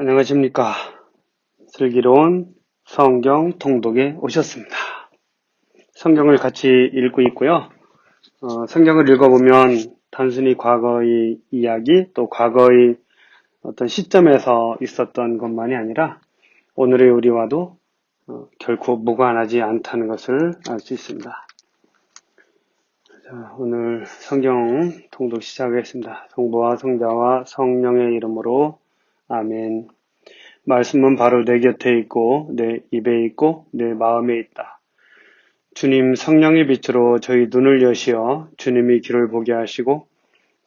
안녕하십니까. 슬기로운 성경 통독에 오셨습니다. 성경을 같이 읽고 있고요. 어, 성경을 읽어보면 단순히 과거의 이야기 또 과거의 어떤 시점에서 있었던 것만이 아니라 오늘의 우리와도 어, 결코 무관하지 않다는 것을 알 수 있습니다. 자, 오늘 성경 통독 시작하겠습니다. 성부와 성자와 성령의 이름으로 아멘. 말씀은 바로 내 곁에 있고 내 입에 있고 내 마음에 있다. 주님 성령의 빛으로 저희 눈을 여시어 주님이 길을 보게 하시고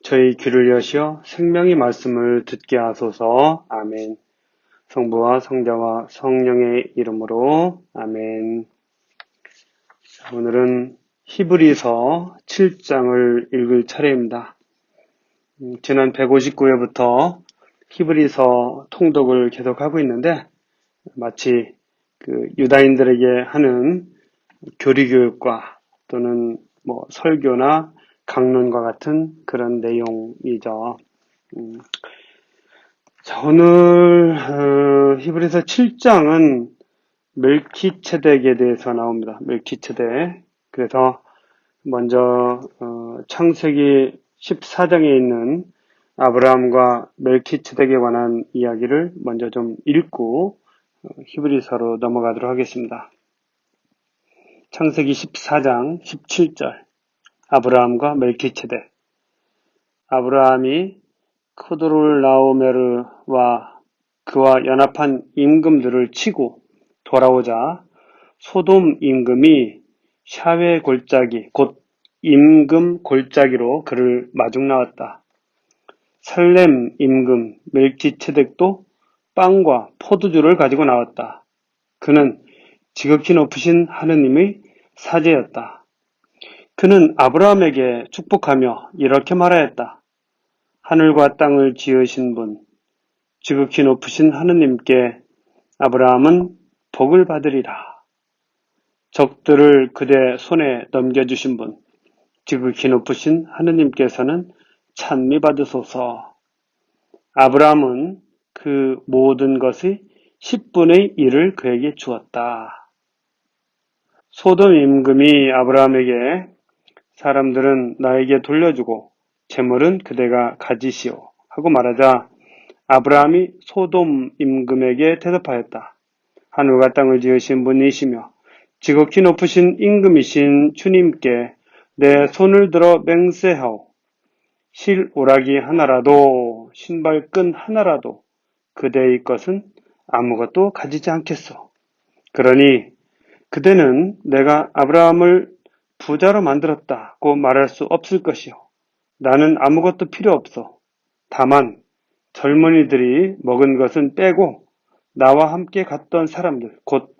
저희 귀를 여시어 생명의 말씀을 듣게 하소서. 아멘. 성부와 성자와 성령의 이름으로 아멘. 자, 오늘은 히브리서 7장을 읽을 차례입니다. 음, 지난 159회부터 히브리서 통독을 계속하고 있는데 마치 그 유다인들에게 하는 교리 교육과 또는 뭐 설교나 강론과 같은 그런 내용이죠. 음. 자, 오늘 어, 히브리서 7장은 멜키체덱에 대해서 나옵니다. 멜키체덱. 그래서 먼저 어, 창세기 14장에 있는 아브라함과 멜키체덱에 관한 이야기를 먼저 좀 읽고 어, 히브리서로 넘어가도록 하겠습니다. 창세기 14장 17절 아브라함과 멜키체덱 아브라함이 크도롤라오메르와 그와 연합한 임금들을 치고 돌아오자 소돔 임금이 샤웨 골짜기 곧 임금 골짜기로 그를 마중 나왔다. 살렘 임금 멜키체덱도 빵과 포도주를 가지고 나왔다. 그는 지극히 높으신 하느님의 사제였다. 그는 아브라함에게 축복하며 이렇게 말하였다. 하늘과 땅을 지으신 분, 지극히 높으신 하느님께 아브라함은 복을 받으리라. 적들을 그대 손에 넘겨주신 분, 지극히 높으신 하느님께서는 찬미 받으소서. 아브라함은 그 모든 것의 10분의 1을 그에게 주었다. 소돔 임금이 아브라함에게 사람들은 나에게 돌려주고 재물은 그대가 가지시오 하고 말하자 아브라함이 소돔 임금에게 대답하였다. 하늘과 땅을 지으신 분이시며 지극히 높으신 임금이신 주님께 내 손을 들어 맹세하오. 실 오라기 하나라도 신발끈 하나라도 그대의 것은 아무것도 가지지 않겠소. 그러니 그대는 내가 아브라함을 부자로 만들었다고 말할 수 없을 것이요. 나는 아무것도 필요 없어. 다만 젊은이들이 먹은 것은 빼고 나와 함께 갔던 사람들, 곧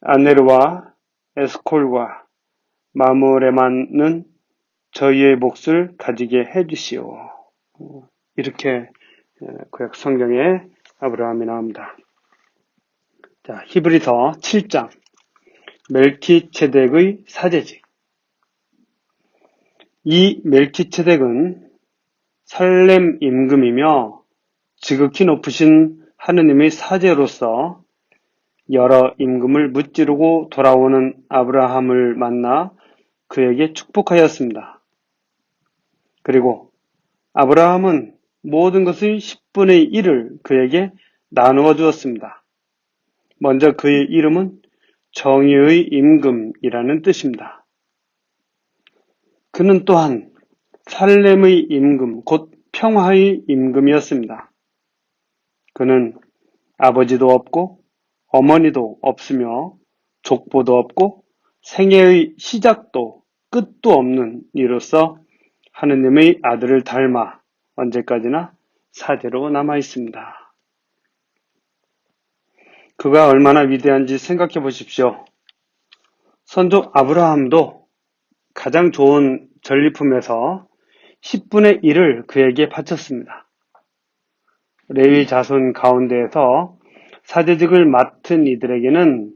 아네르와 에스콜과 마무레만은 저희의 몫을 가지게 해주시오. 이렇게 구약 성경에 아브라함이 나옵니다. 자, 히브리서 7장 멜키체덱의 사제직 이 멜키체덱은 살렘 임금이며 지극히 높으신 하느님의 사제로서 여러 임금을 무찌르고 돌아오는 아브라함을 만나 그에게 축복하였습니다. 그리고 아브라함은 모든 것의 10분의 1을 그에게 나누어 주었습니다. 먼저 그의 이름은 정의의 임금이라는 뜻입니다. 그는 또한 살렘의 임금, 곧 평화의 임금이었습니다. 그는 아버지도 없고 어머니도 없으며 족보도 없고 생애의 시작도 끝도 없는 이로서 하느님의 아들을 닮아 언제까지나 사제로 남아 있습니다. 그가 얼마나 위대한지 생각해 보십시오. 선조 아브라함도 가장 좋은 전리품에서 10분의 1을 그에게 바쳤습니다. 레위 자손 가운데에서 사제직을 맡은 이들에게는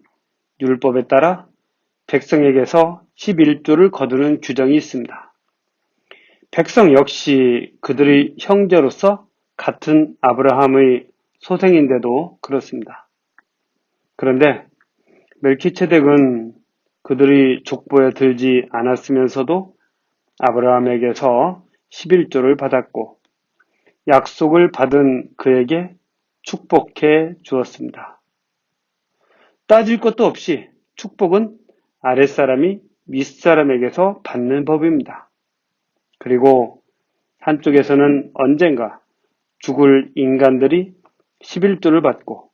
율법에 따라 백성에게서 11조를 거두는 규정이 있습니다. 백성 역시 그들의 형제로서 같은 아브라함의 소생인데도 그렇습니다. 그런데 멜키체덱은 그들이 족보에 들지 않았으면서도 아브라함에게서 11조를 받았고 약속을 받은 그에게 축복해 주었습니다. 따질 것도 없이 축복은 아랫사람이 윗사람에게서 받는 법입니다. 그리고 한쪽에서는 언젠가 죽을 인간들이 11조를 받고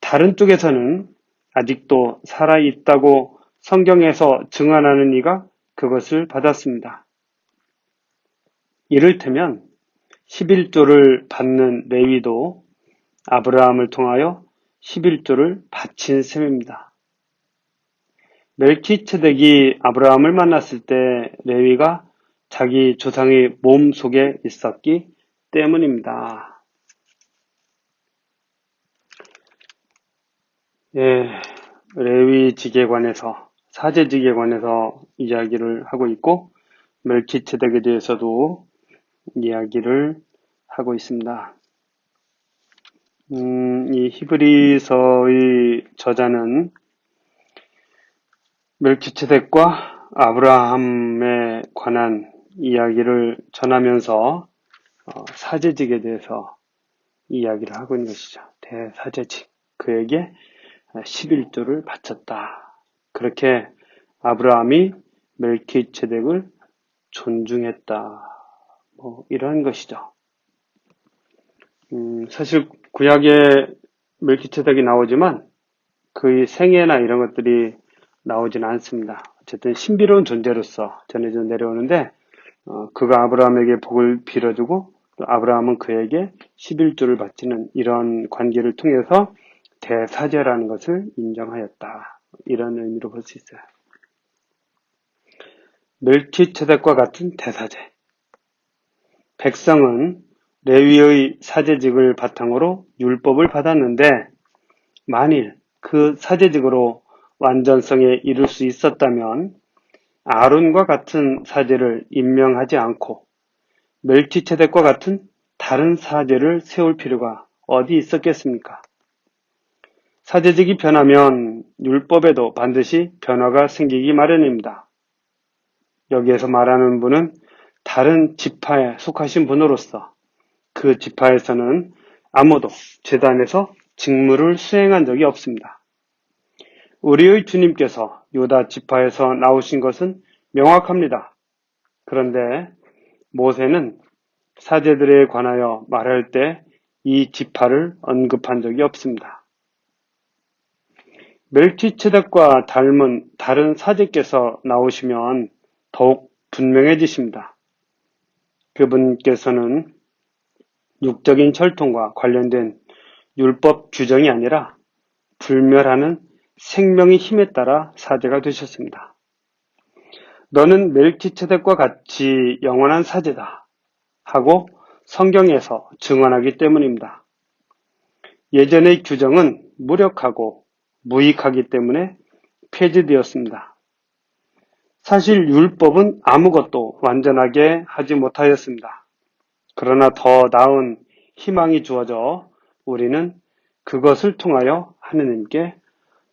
다른 쪽에서는 아직도 살아있다고 성경에서 증언하는 이가 그것을 받았습니다. 이를테면 11조를 받는 레위도 아브라함을 통하여 11조를 바친 셈입니다. 멜키체덱이 아브라함을 만났을 때 레위가 자기 조상의 몸 속에 있었기 때문입니다. 예, 레위 지계관에서 사제 지계관에서 이야기를 하고 있고 멜키체덱에 대해서도 이야기를 하고 있습니다. 음, 이 히브리서의 저자는 멜키체덱과 아브라함에 관한 이야기를 전하면서 어, 사제직에 대해서 이야기를 하고 있는 것이죠. 대사제직. 그에게 11조를 바쳤다. 그렇게 아브라함이 멜키체덱을 존중했다. 뭐 이런 것이죠. 음, 사실 구약에 멜키체덱이 나오지만 그의 생애나 이런 것들이 나오지는 않습니다. 어쨌든 신비로운 존재로서 전해져 내려오는데 어, 그가 아브라함에게 복을 빌어주고 또 아브라함은 그에게 11조를 바치는 이런 관계를 통해서 대사제라는 것을 인정하였다. 이런 의미로 볼 수 있어요. 멜키체덱과 같은 대사제. 백성은 레위의 사제직을 바탕으로 율법을 받았는데 만일 그 사제직으로 완전성에 이를 수 있었다면 아론과 같은 사제를 임명하지 않고 멜키체덱과 같은 다른 사제를 세울 필요가 어디 있었겠습니까? 사제직이 변하면 율법에도 반드시 변화가 생기기 마련입니다. 여기에서 말하는 분은 다른 지파에 속하신 분으로서 그 지파에서는 아무도 재단에서 직무를 수행한 적이 없습니다. 우리의 주님께서 유다 지파에서 나오신 것은 명확합니다. 그런데 모세는 사제들에 관하여 말할 때 이 지파를 언급한 적이 없습니다. 멜키체덱과 닮은 다른 사제께서 나오시면 더욱 분명해지십니다. 그분께서는 육적인 철통과 관련된 율법 규정이 아니라 불멸하는 생명의 힘에 따라 사제가 되셨습니다. 너는 멜키체덱과 같이 영원한 사제다 하고 성경에서 증언하기 때문입니다. 예전의 규정은 무력하고 무익하기 때문에 폐지되었습니다. 사실 율법은 아무것도 완전하게 하지 못하였습니다. 그러나 더 나은 희망이 주어져 우리는 그것을 통하여 하느님께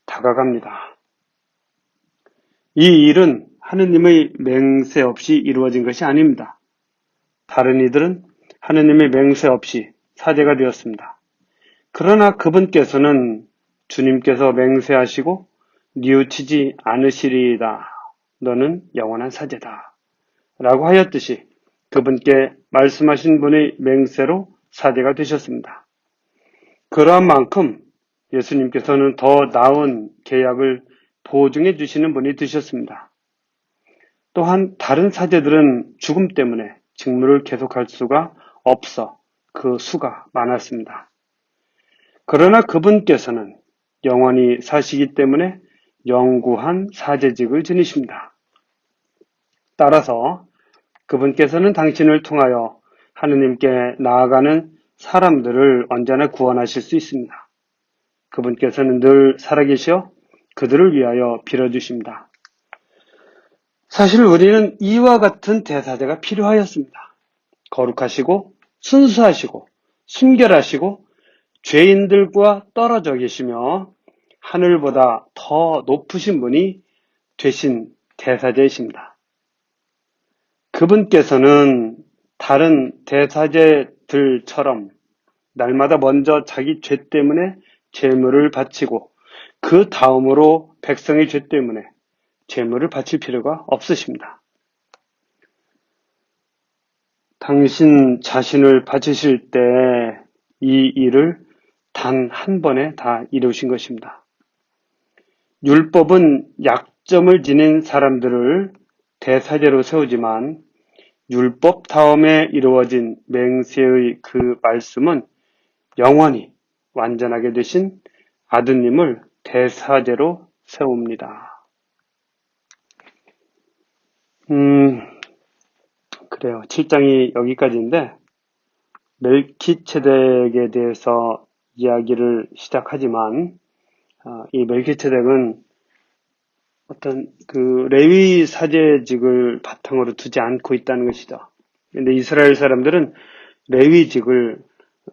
다가갑니다. 이 일은 하느님의 맹세 없이 이루어진 것이 아닙니다. 다른 이들은 하느님의 맹세 없이 사제가 되었습니다. 그러나 그분께서는 주님께서 맹세하시고 뉘우치지 않으시리이다. 너는 영원한 사제다. 라고 하였듯이 그분께 말씀하신 분의 맹세로 사제가 되셨습니다. 그러한 만큼 예수님께서는 더 나은 계약을 보증해 주시는 분이 되셨습니다. 또한 다른 사제들은 죽음 때문에 직무를 계속할 수가 없어 그 수가 많았습니다. 그러나 그분께서는 영원히 사시기 때문에 영구한 사제직을 지니십니다. 따라서 그분께서는 당신을 통하여 하느님께 나아가는 사람들을 언제나 구원하실 수 있습니다. 그분께서는 늘 살아계셔 그들을 위하여 빌어주십니다. 사실 우리는 이와 같은 대사자가 필요하였습니다. 거룩하시고 순수하시고 순결하시고 죄인들과 떨어져 계시며 하늘보다 더 높으신 분이 되신 대사제이십니다. 그분께서는 다른 대사제들처럼 날마다 먼저 자기 죄 때문에 제물을 바치고 그 다음으로 백성의 죄 때문에 제물을 바칠 필요가 없으십니다. 당신 자신을 바치실 때 이 일을 단 한 번에 다 이루신 것입니다. 율법은 약점을 지닌 사람들을 대사제로 세우지만 율법 다음에 이루어진 맹세의 그 말씀은 영원히 완전하게 되신 아드님을 대사제로 세웁니다. 음, 그래요. 7장이 여기까지인데, 멜키체덱에 대해서 이야기를 시작하지만, 아, 이 멜키체덱은 어떤 그 레위 사제직을 바탕으로 두지 않고 있다는 것이죠. 근데 이스라엘 사람들은 레위직을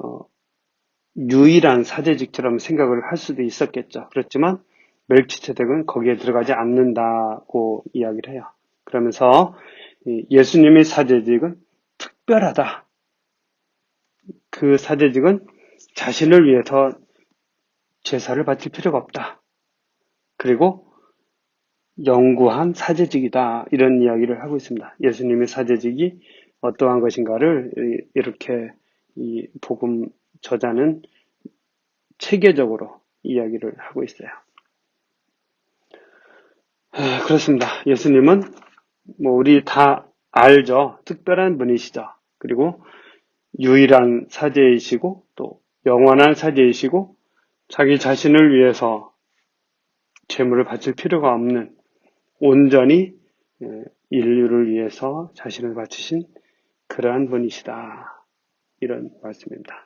어, 유일한 사제직처럼 생각을 할 수도 있었겠죠. 그렇지만 멜키체덱은 거기에 들어가지 않는다고 이야기를 해요. 그러면서 예수님의 사제직은 특별하다. 그 사제직은 자신을 위해서 제사를 바칠 필요가 없다. 그리고 영구한 사제직이다. 이런 이야기를 하고 있습니다. 예수님의 사제직이 어떠한 것인가를 이렇게 이 복음 저자는 체계적으로 이야기를 하고 있어요. 그렇습니다. 예수님은 뭐 우리 다 알죠. 특별한 분이시죠. 그리고 유일한 사제이시고 또 영원한 사제이시고 자기 자신을 위해서 재물을 바칠 필요가 없는 온전히 인류를 위해서 자신을 바치신 그러한 분이시다. 이런 말씀입니다.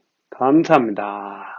감사합니다.